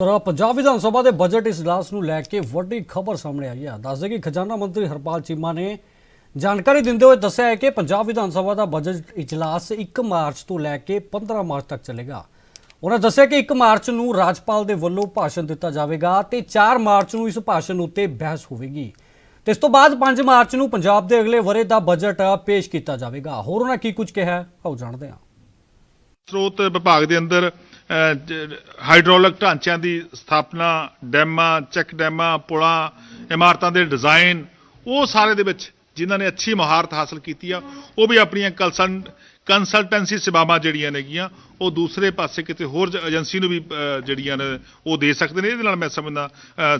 ਪਰ ਪੰਜਾਬ ਵਿਧਾਨ ਸਭਾ ਦੇ ਬਜਟ ਇਜਲਾਸ ਨੂੰ ਲੈ ਕੇ ਵੱਡੀ ਖਬਰ ਸਾਹਮਣੇ ਆਈ ਹੈ। ਦੱਸਦੇ ਕਿ ਖਜ਼ਾਨਾ ਮੰਤਰੀ ਹਰਪਾਲ ਚੀਮਾ ਨੇ ਜਾਣਕਾਰੀ ਦਿੰਦੇ ਹੋਏ ਦੱਸਿਆ ਹੈ ਕਿ ਪੰਜਾਬ ਵਿਧਾਨ ਸਭਾ ਦਾ ਬਜਟ ਇਜਲਾਸ 1 ਮਾਰਚ ਤੋਂ ਲੈ ਕੇ 15 ਮਾਰਚ ਤੱਕ ਚੱਲੇਗਾ। ਉਹਨਾਂ ਦੱਸਿਆ ਕਿ 1 ਮਾਰਚ ਨੂੰ ਰਾਜਪਾਲ ਦੇ ਵੱਲੋਂ ਭਾਸ਼ਣ ਦਿੱਤਾ ਜਾਵੇਗਾ ਤੇ 4 ਮਾਰਚ ਨੂੰ ਇਸ ਭਾਸ਼ਣ ਉੱਤੇ ਬਹਿਸ ਹੋਵੇਗੀ। ਤੇ ਇਸ ਤੋਂ ਬਾਅਦ 5 ਮਾਰਚ ਨੂੰ ਪੰਜਾਬ ਦੇ ਅਗਲੇ ਵਰੇ ਦਾ ਬਜਟ ਪੇਸ਼ ਕੀਤਾ ਜਾਵੇਗਾ। ਹੋਰ ਉਹਨਾਂ ਕੀ ਕੁਝ ਕਿਹਾ ਆਓ ਜਾਣਦੇ ਹਾਂ। ਸਰੋਤ ਵਿਭਾਗ ਦੇ ਅੰਦਰ ਹਾਈਡਰੋਲਿਕ ਢਾਂਚਿਆਂ ਦੀ ਸਥਾਪਨਾ, ਡੈਮਾਂ, ਚੈੱਕ ਡੈਮਾਂ, ਪੁਲਾਂ, ਇਮਾਰਤਾਂ ਦੇ ਡਿਜ਼ਾਈਨ ਉਹ ਸਾਰੇ ਦੇ ਵਿੱਚ ਜਿਨ੍ਹਾਂ ਨੇ ਅੱਛੀ ਮਹਾਰਤ ਹਾਸਲ ਕੀਤੀ ਆ, ਉਹ ਵੀ ਆਪਣੀਆਂ ਕੰਸਲਟੈਂਸੀ ਸੇਵਾਵਾਂ ਜਿਹੜੀਆਂ ਨੇਗੀਆਂ, ਉਹ ਦੂਸਰੇ ਪਾਸੇ ਕਿਤੇ ਹੋਰ ਏਜੰਸੀ ਨੂੰ ਵੀ ਜਿਹੜੀਆਂ ਨੇ, ਉਹ ਦੇ ਸਕਦੇ ਨੇ, ਇਹਦੇ ਨਾਲ ਮੈਂ ਸਮਝਦਾ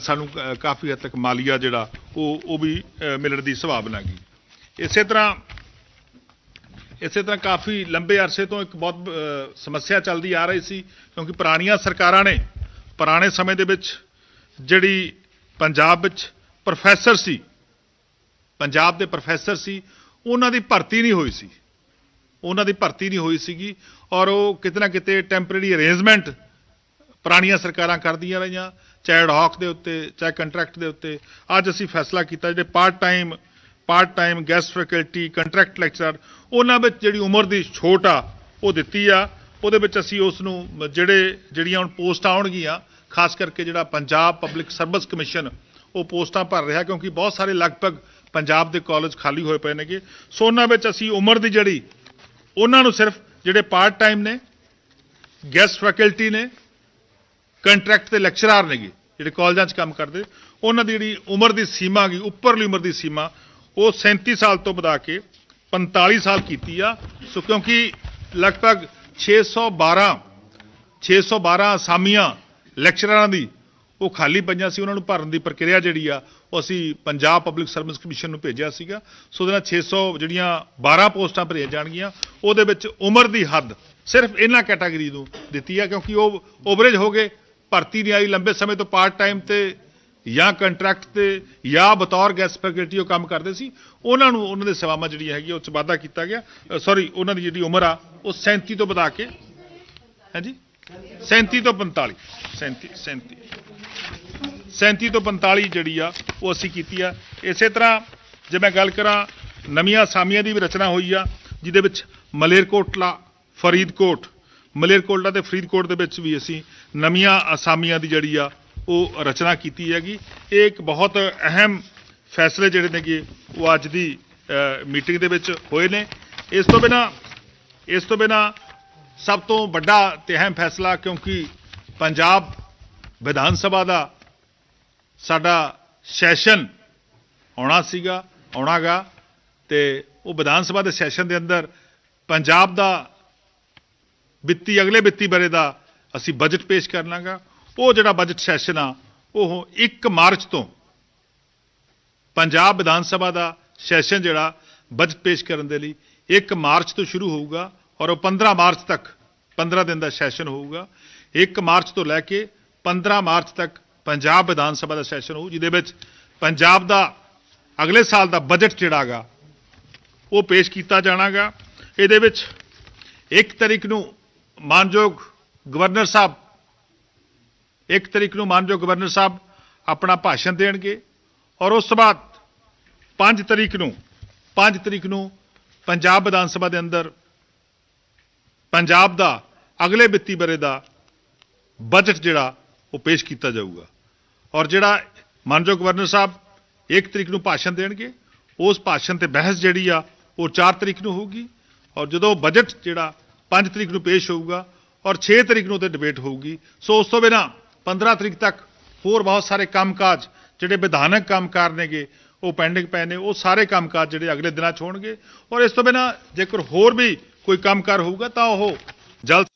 ਸਾਨੂੰ ਕਾਫੀ ਹੱਦ ਤੱਕ ਮਾਲੀਆ ਜਿਹੜਾ, ਉਹ ਉਹ ਵੀ ਮਿਲਣ ਦੀ ਸੰਭਾਵਨਾ ਹੈਗੀ। ਇਸੇ ਤਰ੍ਹਾਂ ਇਸੇ ਤਰ੍ਹਾਂ ਕਾਫੀ ਲੰਬੇ ਅਰਸੇ ਤੋਂ ਇੱਕ ਬਹੁਤ ਸਮੱਸਿਆ ਚੱਲਦੀ ਆ ਰਹੀ ਸੀ, ਕਿਉਂਕਿ ਪੁਰਾਣੀਆਂ ਸਰਕਾਰਾਂ ਨੇ ਪੁਰਾਣੇ ਸਮੇਂ ਦੇ ਵਿੱਚ ਜਿਹੜੀ ਪੰਜਾਬ ਵਿੱਚ ਪ੍ਰੋਫੈਸਰ ਸੀ, ਪੰਜਾਬ ਦੇ ਪ੍ਰੋਫੈਸਰ ਸੀ, ਉਹਨਾਂ ਦੀ ਭਰਤੀ ਨਹੀਂ ਹੋਈ ਸੀ। ਉਹਨਾਂ ਦੀ ਭਰਤੀ ਨਹੀਂ ਹੋਈ ਸੀਗੀ ਔਰ ਉਹ ਕਿਤੇ ਨਾ ਕਿਤੇ ਟੈਂਪਰੇਰੀ ਅਰੇਂਜਮੈਂਟ ਪੁਰਾਣੀਆਂ ਸਰਕਾਰਾਂ ਕਰਦੀਆਂ ਰਹੀਆਂ ਚਾਹੇ ਐਡਹੌਕ ਦੇ ਉੱਤੇ, ਚਾਹੇ ਕੰਟਰੈਕਟ ਦੇ ਉੱਤੇ। ਅੱਜ ਅਸੀਂ ਫੈਸਲਾ ਕੀਤਾ ਜਿਹੜੇ part time part time guest faculty contract lecturer ਉਹਨਾਂ ਵਿੱਚ ਜਿਹੜੀ ਉਮਰ ਦੀ ਛੋਟ ਆ, ਉਹ ਦਿੱਤੀ ਆ। ਉਹਦੇ ਵਿੱਚ ਅਸੀਂ ਉਸ ਨੂੰ ਜਿਹੜੇ, ਜਿਹੜੀਆਂ ਹੁਣ ਪੋਸਟਾਂ ਆਉਣਗੀਆਂ, ਖਾਸ ਕਰਕੇ ਜਿਹੜਾ ਪੰਜਾਬ ਪਬਲਿਕ ਸਰਵਿਸ ਕਮਿਸ਼ਨ ਉਹ ਪੋਸਟਾਂ ਭਰ ਰਿਹਾ ਕਿਉਂਕਿ ਬਹੁਤ ਸਾਰੇ ਲਗਭਗ ਪੰਜਾਬ ਦੇ ਕਾਲਜ ਖਾਲੀ ਹੋਏ ਪਏ ਨੇਗੇ। ਸੋ ਉਹਨਾਂ ਵਿੱਚ ਅਸੀਂ ਉਮਰ ਦੀ ਜਿਹੜੀ, ਉਹਨਾਂ ਨੂੰ ਸਿਰਫ ਜਿਹੜੇ ਪਾਰਟ ਟਾਈਮ ਨੇ ਗੈਸਟ ਫੈਕਲਟੀ ਨੇ ਕੰਟਰੈਕਟ ਤੇ ਲੈਕਚਰਰ ਨੇਗੇ, ਜਿਹੜੇ ਕਾਲਜਾਂ 'ਚ ਕੰਮ ਕਰਦੇ। ਉਹਨਾਂ ਦੀ ਜਿਹੜੀ ਉਮਰ ਦੀ ਸੀਮਾ ਗਈ ਉੱਪਰਲੀ ਉਮਰ ਦੀ ਸੀਮਾ ਉਹ 37 ਸਾਲ ਤੋਂ ਵਧਾ ਕੇ 45 ਸਾਲ ਕੀਤੀ ਆ। ਸੋ ਕਿਉਂਕਿ ਲਗਭਗ 612 612 ਅਸਾਮੀਆਂ ਲੈਕਚਰਰਾਂ ਦੀ ਉਹ ਖਾਲੀ ਪਈਆਂ ਸੀ, ਉਹਨਾਂ ਨੂੰ ਭਰਨ ਦੀ ਪ੍ਰਕਿਰਿਆ ਜਿਹੜੀ ਆ, ਉਹ ਅਸੀਂ ਪੰਜਾਬ ਪਬਲਿਕ ਸਰਵਿਸ ਕਮਿਸ਼ਨ ਨੂੰ ਭੇਜਿਆ ਸੀਗਾ। ਸੋ ਉਹਦੇ ਨਾਲ 600 ਜਿਹੜੀਆਂ 12 ਪੋਸਟਾਂ ਭਰੀਆਂ ਜਾਣਗੀਆਂ, ਉਹਦੇ ਵਿੱਚ ਉਮਰ ਦੀ ਹੱਦ ਸਿਰਫ ਇਹਨਾਂ ਕੈਟਾਗਰੀ ਨੂੰ ਦਿੱਤੀ ਆ, ਕਿਉਂਕਿ ਉਹ ਓਵਰੇਜ ਹੋ ਗਏ, ਭਰਤੀ ਨਹੀਂ ਆਈ, ਲੰਬੇ ਸਮੇਂ ਤੋਂ ਪਾਰਟ ਟਾਈਮ ਤੇ ਜਾਂ ਕੰਟਰੈਕਟ ਤੇ ਜਾਂ ਬਤੌਰ ਗੈਸ ਫੈਕਲਟੀ ਉਹ ਕੰਮ ਕਰਦੇ ਸੀ, ਉਹਨਾਂ ਨੂੰ, ਉਹਨਾਂ ਦੇ ਸੇਵਾਵਾਂ ਜਿਹੜੀਆਂ ਹੈਗੀਆਂ, ਉਹ ਚ ਵਾਧਾ ਕੀਤਾ ਗਿਆ। ਸੌਰੀ ਉਹਨਾਂ ਦੀ ਜਿਹੜੀ ਉਮਰ ਆ, ਉਹ 37 ਤੋਂ ਵਧਾ ਕੇ, ਹਾਂਜੀ? 37 ਤੋਂ 45 37 37 37 ਤੋਂ 45 ਜਿਹੜੀ ਆ, ਉਹ ਅਸੀਂ ਕੀਤੀ ਆ। ਇਸੇ ਤਰ੍ਹਾਂ ਜੇ ਮੈਂ ਗੱਲ ਕਰਾਂ, ਨਵੀਆਂ ਅਸਾਮੀਆਂ ਦੀ ਵੀ ਰਚਨਾ ਹੋਈ ਆ, ਜਿਹਦੇ ਵਿੱਚ ਮਲੇਰਕੋਟਲਾ, ਫਰੀਦਕੋਟ, ਮਲੇਰਕੋਟਲਾ ਤੇ ਫਰੀਦਕੋਟ ਦੇ ਵਿੱਚ ਵੀ ਅਸੀਂ ਨਵੀਆਂ ਅਸਾਮੀਆਂ ਦੀ ਜਿਹੜੀ ਆ ਉਹ ਰਚਨਾ ਕੀਤੀ ਹੈਗੀ। ਇਹ ਇੱਕ ਬਹੁਤ ਅਹਿਮ ਫੈਸਲੇ ਜਿਹੜੇ ਨੇਗੇ, ਉਹ ਅੱਜ ਦੀ ਮੀਟਿੰਗ ਦੇ ਵਿੱਚ ਹੋਏ ਨੇ। ਇਸ ਤੋਂ ਬਿਨਾ, ਇਸ ਤੋਂ ਬਿਨਾ ਸਭ ਤੋਂ ਵੱਡਾ ਤੇ ਅਹਿਮ ਫੈਸਲਾ ਕਿਉਂਕਿ ਪੰਜਾਬ ਵਿਧਾਨ ਸਭਾ ਦਾ ਸਾਡਾ ਸੈਸ਼ਨ ਆਉਣਾ ਸੀਗਾ, ਆਉਣਾਗਾ ਤੇ ਉਹ ਵਿਧਾਨ ਸਭਾ ਦੇ ਸੈਸ਼ਨ ਦੇ ਅੰਦਰ ਪੰਜਾਬ ਦਾ ਵਿੱਤੀ, ਅਗਲੇ ਵਿੱਤੀ ਬਰੇ ਦਾ ਅਸੀਂ ਬਜਟ ਪੇਸ਼ ਕਰਨਾਗਾ। ਉਹ ਜਿਹੜਾ ਬਜਟ ਸੈਸ਼ਨ ਆ, ਉਹ 1 ਮਾਰਚ ਤੋਂ ਪੰਜਾਬ ਵਿਧਾਨ ਸਭਾ ਦਾ ਸੈਸ਼ਨ ਜਿਹੜਾ ਬਜਟ ਪੇਸ਼ ਕਰਨ ਦੇ ਲਈ 1 ਮਾਰਚ ਤੋਂ ਸ਼ੁਰੂ ਹੋਊਗਾ ਔਰ ਉਹ 15 ਮਾਰਚ ਤੱਕ 15 ਦਿਨ ਦਾ ਸੈਸ਼ਨ ਹੋਊਗਾ। 1 ਮਾਰਚ ਤੋਂ ਲੈ ਕੇ 15 ਮਾਰਚ ਤੱਕ ਪੰਜਾਬ ਵਿਧਾਨ ਸਭਾ ਦਾ ਸੈਸ਼ਨ ਹੋਊ, ਜਿਹਦੇ ਵਿੱਚ ਪੰਜਾਬ ਦਾ ਅਗਲੇ ਸਾਲ ਦਾ ਬਜਟ ਜਿਹੜਾਗਾ ਉਹ ਪੇਸ਼ ਕੀਤਾ ਜਾਣਾਗਾ। ਇਹਦੇ ਵਿੱਚ 1 ਤਰੀਕ ਨੂੰ ਮਾਨਯੋਗ ਗਵਰਨਰ ਸਾਹਿਬ 1 ਤਰੀਕ ਨੂੰ ਮਾਨਯੋਗ ਗਵਰਨਰ ਸਾਹਿਬ ਆਪਣਾ ਭਾਸ਼ਣ ਦੇਣਗੇ ਔਰ ਉਸ ਤੋਂ ਬਾਅਦ 5 ਤਰੀਕ ਨੂੰ 5 ਤਰੀਕ ਨੂੰ ਪੰਜਾਬ ਵਿਧਾਨ ਸਭਾ ਦੇ ਅੰਦਰ ਪੰਜਾਬ ਦਾ ਅਗਲੇ ਵਿੱਤੀ ਬਰੇ ਦਾ ਬਜਟ ਜਿਹੜਾ ਉਹ ਪੇਸ਼ ਕੀਤਾ ਜਾਊਗਾ। ਔਰ ਜਿਹੜਾ ਮਾਨਯੋਗ ਗਵਰਨਰ ਸਾਹਿਬ 1 ਤਰੀਕ ਨੂੰ ਭਾਸ਼ਣ ਦੇਣਗੇ, ਉਸ ਭਾਸ਼ਣ ਤੇ ਬਹਿਸ ਜਿਹੜੀ ਆ ਉਹ 4 ਤਰੀਕ ਨੂੰ ਹੋਊਗੀ ਔਰ ਜਦੋਂ ਬਜਟ ਜਿਹੜਾ 5 ਤਰੀਕ ਨੂੰ ਪੇਸ਼ ਹੋਊਗਾ ਔਰ 6 ਤਰੀਕ ਨੂੰ ਤੇ ਡਿਬੇਟ ਹੋਊਗੀ, ਸੋ ਉਸ ਤੋਂ ਬਿਨਾ 15 ਤਰੀਕ ਤੱਕ ਹੋਰ ਬਹੁਤ ਸਾਰੇ ਕੰਮਕਾਜ ਜਿਹੜੇ ਵਿਧਾਨਕ ਕੰਮਕਾਰ ਨੇਗੇ, ਉਹ ਪੈਂਡਿੰਗ ਪਏ ਨੇ, ਉਹ ਸਾਰੇ ਕੰਮਕਾਜ ਜਿਹੜੇ ਅਗਲੇ ਦਿਨਾਂ 'ਚ ਹੋਣਗੇ ਔਰ ਇਸ ਤੋਂ ਬਿਨਾ ਜੇਕਰ ਹੋਰ ਵੀ ਕੋਈ ਕੰਮਕਾਰ ਹੋਊਗਾ ਤਾਂ ਉਹ ਜਲਦ